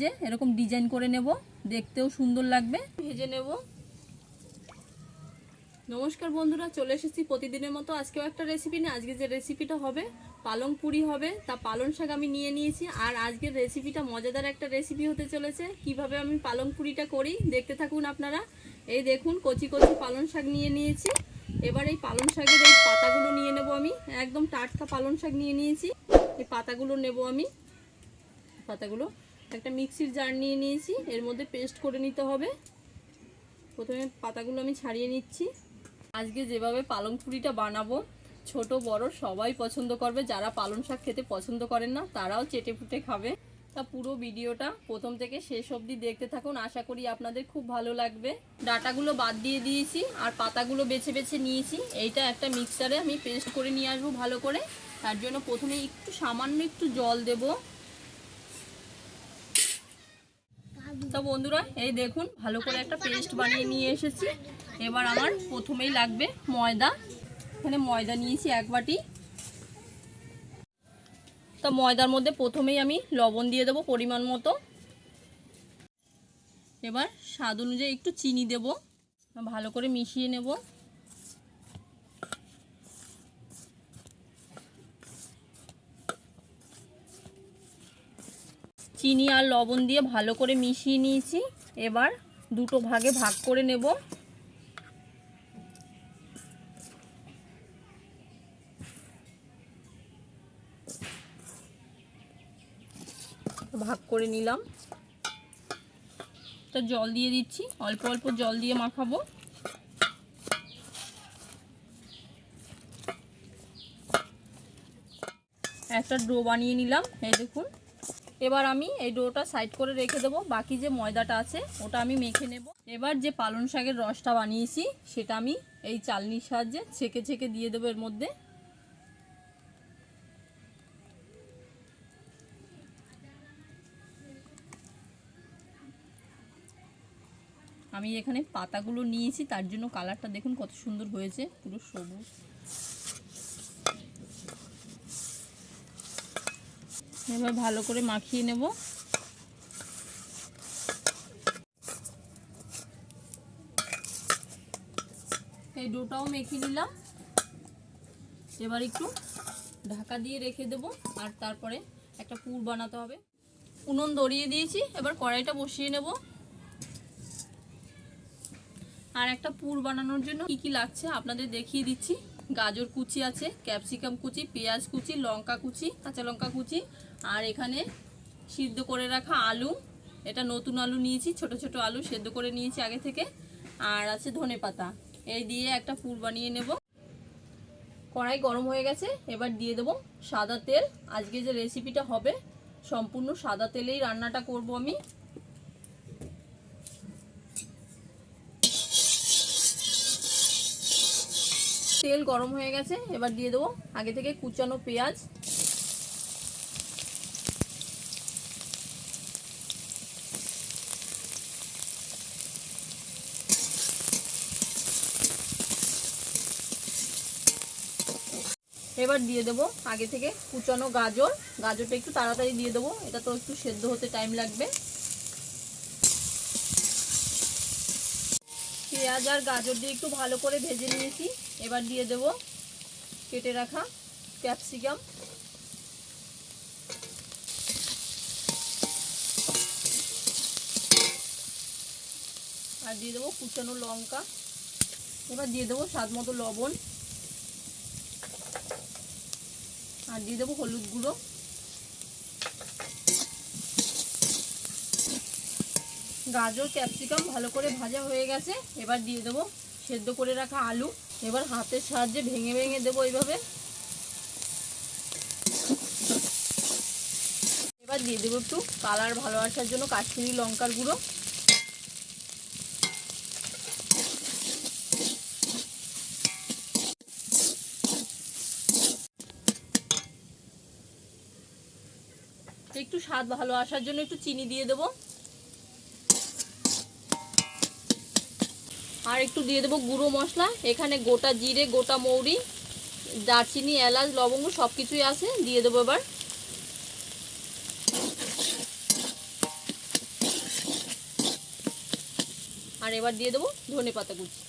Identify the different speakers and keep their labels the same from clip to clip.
Speaker 1: যে এরকম ডিজাইন করে নেব, দেখতেও সুন্দর লাগবে। ভেজে নেব। নমস্কার বন্ধুরা, চলে এসেছি প্রতিদিনের মতো। আজকেও একটা রেসিপি নিয়ে। আজকে যে রেসিপিটা হবে, পালং পুরি হবে, তা পালং শাক আমি নিয়ে নিয়েছি। আর আজকের রেসিপিটা মজাদার একটা রেসিপি হতে চলেছে। কীভাবে আমি পালং পুরিটা করি, দেখতে থাকুন আপনারা। এই দেখুন, কচি কচি পালং শাক নিয়ে নিয়েছি। এবার এই পালং শাকের এই পাতাগুলো নিয়ে নেব আমি। একদম টাটকা পালং শাক নিয়ে নিয়েছি। এই পাতাগুলো নেব আমি। পাতাগুলো একটা মিক্সির জার নিয়ে নিয়েছি, এর মধ্যে পেস্ট করে নিতে হবে। প্রথমে পাতাগুলো আমি ছাড়িয়ে নিচ্ছি। আজকে যেভাবে পালং পুরিটা বানাবো, ছোট, বড়, সবাই পছন্দ করবে। যারা পালং শাক খেতে পছন্দ করেন না, তারাও চেটে ফুটে খাবে। তা পুরো ভিডিওটা প্রথম থেকে শেষ অবধি দেখতে থাকুন। আশা করি আপনাদের খুব ভালো লাগবে। ডাটাগুলো বাদ দিয়ে দিয়েছি আর পাতাগুলো বেছে বেছে নিয়েছি। এইটা একটা মিক্সারে আমি পেস্ট করে নিয়ে আসব ভালো করে। তার জন্য প্রথমে একটু সামান্য একটু জল দেবো। তো বন্ধুরা, এই দেখুন, ভালো করে একটা পেস্ট বানিয়ে নিয়ে এসেছি। এবার আমার প্রথমেই লাগবে ময়দা। এখানে ময়দা নিয়েছি এক বাটি। তা ময়দার মধ্যে প্রথমেই আমি লবণ দিয়ে দেবো পরিমাণ মতো। এবার স্বাদ অনুযায়ী একটু চিনি দেব। ভালো করে মিশিয়ে নেব। চিনি আর লবণ দিয়ে ভালো করে মিশিয়ে নিয়েছি। এবার দুটো ভাগে ভাগ করে নেব। ভাগ করে নিলাম। তো জল দিয়ে দিচ্ছি। অল্প অল্প জল দিয়ে মাখাবো। একটা ডো বানিয়ে নিলাম। এই দেখুন। এবার আমি এই ডোটা সাইড করে রেখে দেবো। বাকি যে ময়দাটা আছে, ওটা আমি মেখে নেব। এবার যে পালং শাকের রসটা বানিয়েছি, সেটা আমি এই চালনির সাহায্যে ছেঁকে ছেঁকে দিয়ে দেবো এর মধ্যে। আমি এখানে পাতাগুলো নিয়েছি, তার জন্য কালারটা দেখুন কত সুন্দর হয়েছে, পুরো সবুজ। এবার ভালো করে মাখিয়ে নেব। এই ডোটাও মেখে নিলাম। এবার একটু ঢাকা দিয়ে রেখে দেব আর তারপরে একটা পুর বানাতে হবে। উনুন ধরিয়ে দিয়েছি, এবার কড়াইটা বসিয়ে নেব। আর একটা পুর বানানোর জন্য কি কি লাগছে আপনাদের দেখিয়ে দিচ্ছি। গাজর কুচি আছে, ক্যাপসিকাম কুচি, পেঁয়াজ কুচি, লঙ্কা কুচি, কাঁচা লঙ্কা কুচি, আর এখানে সিদ্ধ করে রাখা আলু। এটা নতুন আলু নিয়েছি, ছোট ছোট আলু সেদ্ধ করে নিয়েছি আগে থেকে। আর আছে ধনে পাতা। এই দিয়ে একটা পুর বানিয়ে নেব। কড়াই গরম হয়ে গেছে, এবার দিয়ে দেবো সাদা তেল। আজকে যে রেসিপিটা হবে, সম্পূর্ণ সাদা তেলেই রান্নাটা করব আমি। তেল গরম হয়ে গেছে, এবার দিয়ে দেবো আগে থেকে কুচানো পেঁয়াজ। এবার দিয়ে দেবো আগে থেকে কুচানো গাজর। গাজরটা একটু তাড়াতাড়ি দিয়ে দেবো, এটা তো একটু সেদ্ধ হতে টাইম লাগবে। পেঁয়াজ আর গাজর দিয়ে একটু ভালো করে ভেজে নিয়েছি। এবার দিয়ে দেব কেটে রাখা ক্যাপসিকাম। আর দিয়ে দেবো কুচানো লঙ্কা। এবার দিয়ে দেবো স্বাদ মতো লবণ। আর দিয়ে দেবো হলুদ গুঁড়ো। গাজর, ক্যাপসিকাম ভালো করে ভাজা হয়ে গেছে। এবার দিয়ে দেবো সেদ্ধ করে রাখা আলু। এবার হাতের সাহায্যে ভেঙে ভেঙে দেবো এইভাবে। এবার দিয়ে দেবো একটু কালার ভালো আসার জন্য কাশ্মীরি লঙ্কার গুঁড়ো। একটু স্বাদ ভালো আসার জন্য একটু চিনি দিয়ে দেবো। আর একটু দিয়ে দেবো গুঁড়ো মশলা। এখানে গোটা জিরে, গোটা মৌরি, দারচিনি, এলাচ, লবঙ্গ সব কিছুই আছে, দিয়ে দেবো এবার। আর এবার দিয়ে দেবো ধনে পাতা কুচি।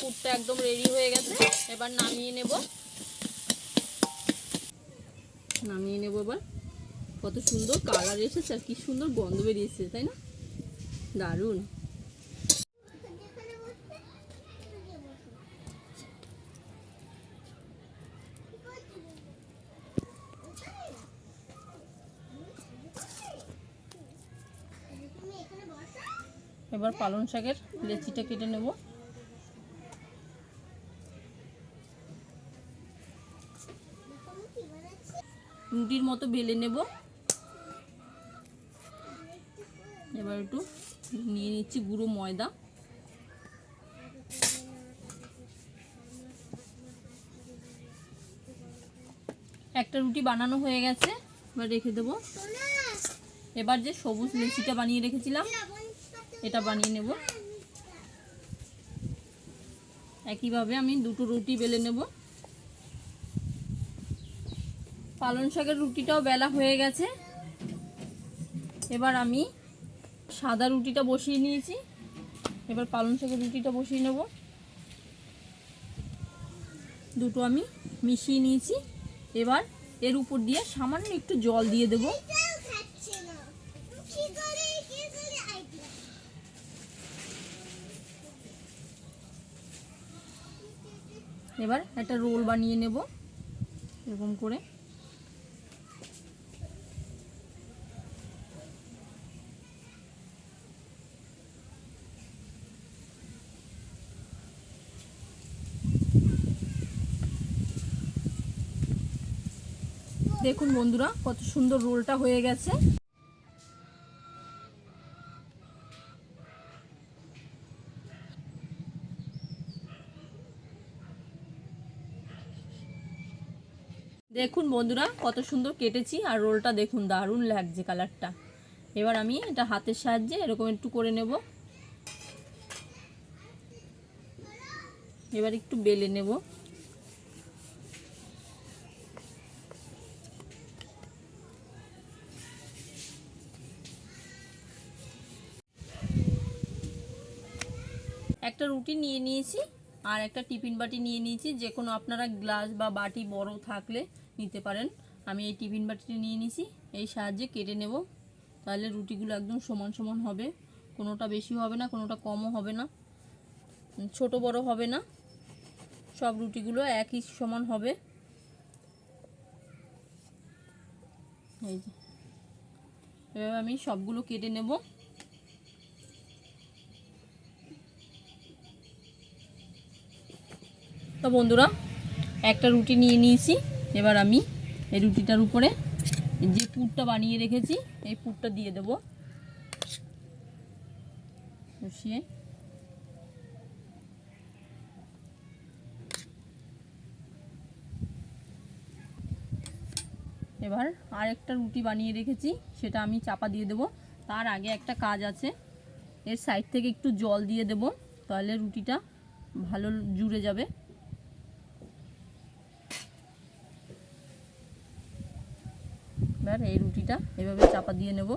Speaker 1: পুরটা একদম রেডি হয়ে গেছে। এবার নামিয়ে নেব। নামিয়ে নেব এবার। কত সুন্দর কালার এসেছে আর কি সুন্দর গন্ধ বেরিয়েছে, তাই না? দারুণ। এবার পালং শাকের লেচিটা কেটে নেব। রুটির মতো বেলে নেব। এবার একটু নিয়ে নিচ্ছি গুঁড়ো ময়দা। একটা রুটি বানানো হয়ে গেছে, এবার রেখে দেবো। এবার যে সবুজ লুচিটা বানিয়ে রেখেছিলাম, এটা বানিয়ে নেব। একইভাবে আমি দুটো রুটি বেলে নেব। পালং শাকের রুটিটাও বেলা হয়ে গেছে। এবার আমি সাদা রুটিটা বসিয়ে নিয়েছি। এবার পালং শাকের রুটিটা বসিয়ে নেব। দুটো আমি মিশিয়ে নিয়েছি। এবার এর উপর দিয়ে সামান্য একটু জল দিয়ে দেবো। এবার একটা রোল বানিয়ে নেব। এরকম করে। দেখুন বন্ধুরা, কত সুন্দর রোলটা হয়ে গেছে। দেখুন বন্ধুরা, কত সুন্দর কেটেছি, আর রোলটা দেখুন, দারুণ লাগছে কালারটা। এবার আমি এটা হাতের সাহায্যে এরকম একটু করে নেব। এবার একটু বেলে নেব। একটা রুটি নিয়ে নিয়েছি আর একটা টিফিন বাটি নিয়ে নিয়েছি। যে কোনো আপনারা গ্লাস বা বাটি বড় থাকলে নিতে পারেন। আমি এই টিফিন বাটিটা নিয়ে নিয়েছি। এই সাহায্যে কেটে নেব। তাহলে রুটিগুলো একদম সমান সমান হবে। কোনোটা বেশি হবে না, কোনোটা কমও হবে না। ছোট বড় হবে না। সব রুটিগুলো একই সমান হবে। এই যে। এভাবে আমি সবগুলো কেটে নেব। তো বন্ধুরা, একটা রুটি নিয়ে নিয়েছি। এবার আমি এই রুটিটার উপরে যে পুরটা বানিয়ে রেখেছি, এই পুরটা দিয়ে দেব। বসিয়ে। এবার আরেকটা রুটি বানিয়ে রেখেছি, সেটা আমি চাপা দিয়ে দেব। তার আগে একটা কাজ আছে, এর সাইড থেকে একটু জল দিয়ে দেব, তাহলে রুটিটা ভালো জুড়ে যাবে এবার এই এভাবে চাপা দিয়ে নেব।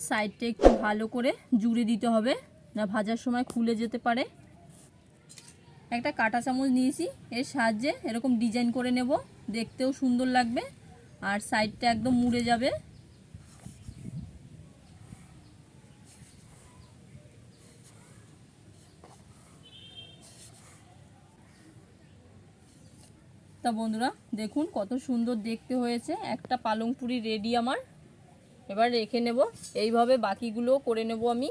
Speaker 1: সাইডটা একটু ভালো করে জুড়ে দিতে হবে, না ভাজার সময় খুলে যেতে পারে। একটা কাটা চামচ নিয়েছি, এর সাহায্যে এরকম ডিজাইন করে নেব, দেখতেও সুন্দর লাগবে, আর সাইডটা একদম মুড়ে যাবে। তা বন্ধুরা। দেখুন কত সুন্দর দেখতে হয়েছে। একটা পালং পুরি রেডি আমার। এবার রেখে নেব। এইভাবে বাকিগুলো করে নেব আমি।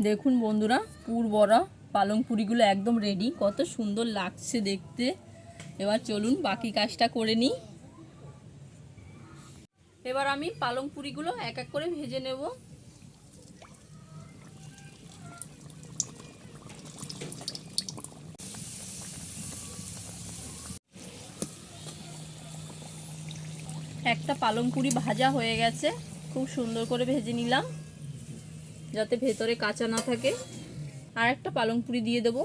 Speaker 1: দেখুন বন্ধুরা, পুর বড়া, পালং পুরিগুলো একদম রেডি কত সুন্দর লাগছে দেখতে। এবার চলুন বাকি কাজটা করে নিই। এবার আমি পালং পুরিগুলো এক এক করে ভেজে নেব। একটা পালং পুরি ভাজা হয়ে গেছে। খুব সুন্দর করে ভেজে নিলাম। যাতে ভেতরে কাঁচা না থাকে। আর একটা পালং পুরি দিয়ে দেবো।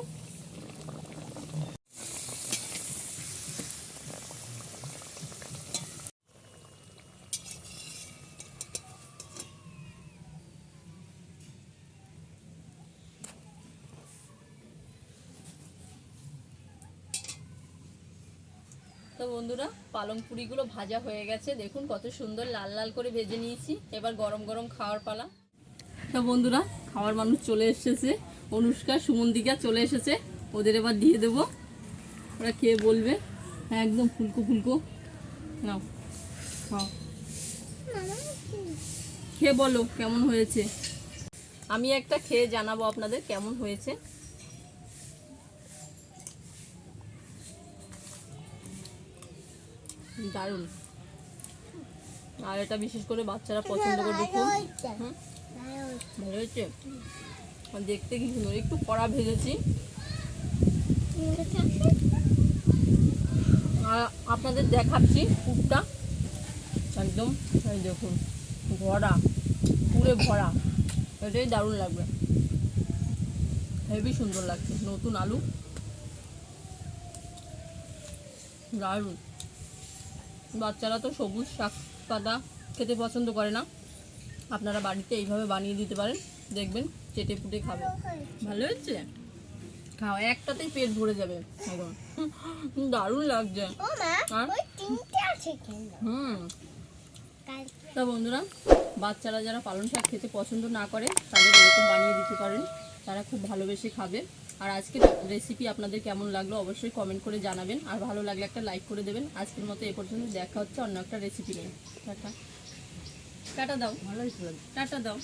Speaker 1: তো বন্ধুরা, পালং পুরিগুলো ভাজা হয়ে গেছে। দেখুন কত সুন্দর লাল লাল করে ভেজে নিয়েছি। এবার গরম গরম খাওয়ার পালা। তো বন্ধুরা খাওয়ার মানুষ চলে এসেছে। অনুষ্কা সুমন্দিকা চলে এসেছে। ওদের এবার দিয়ে দেবো। ওরা খেয়ে বলবে? হ্যাঁ একদম ফুলকো ফুলকো। নাও, খাও। খেয়ে বলো, কেমন হয়েছে? আমি একটা খেয়ে জানাব আপনাদের কেমন হয়েছে। দারুণ। আর এটা বিশেষ করে বাচ্চারা পছন্দ করবে খুব। ভালো হয়েছে? দেখতে কি সুন্দর? একটু কড়া ভেজেছি। আর আপনাদের দেখাচ্ছি পুরটা। একদম দেখুন, ভরা পুরে ভরা। এটাই দারুণ লাগবে। হেভি সুন্দর লাগছে, নতুন আলু। দারুণ। বাচ্চারা তো সবুজ শাক, পাতা খেতে পছন্দ করে না। আপনারা বাড়িতে এইভাবে বানিয়ে দিতে পারেন। দেখবেন চেটে ফুটে খাবে। ভালো হচ্ছে খাও একটাতেই পেট ভরে যাবে। একদম দারুণ লাগছে। হুম। তা বন্ধুরা বাচ্চারা যারা পালং শাক খেতে পছন্দ না করে তাদের এরকম বানিয়ে দিতে পারেন। তারা খুব ভালোবেসে খাবে। আর আজকের রেসিপি আপনাদের কেমন লাগল অবশ্যই কমেন্ট করে জানাবেন। আর ভালো লাগলে একটা লাইক করে দেবেন। আজকের মতো এ পর্যন্ত দেখা হচ্ছে অন্য একটা রেসিপি নিয়ে। টাটা। টাটা দাও। ভালো টাটা দাও।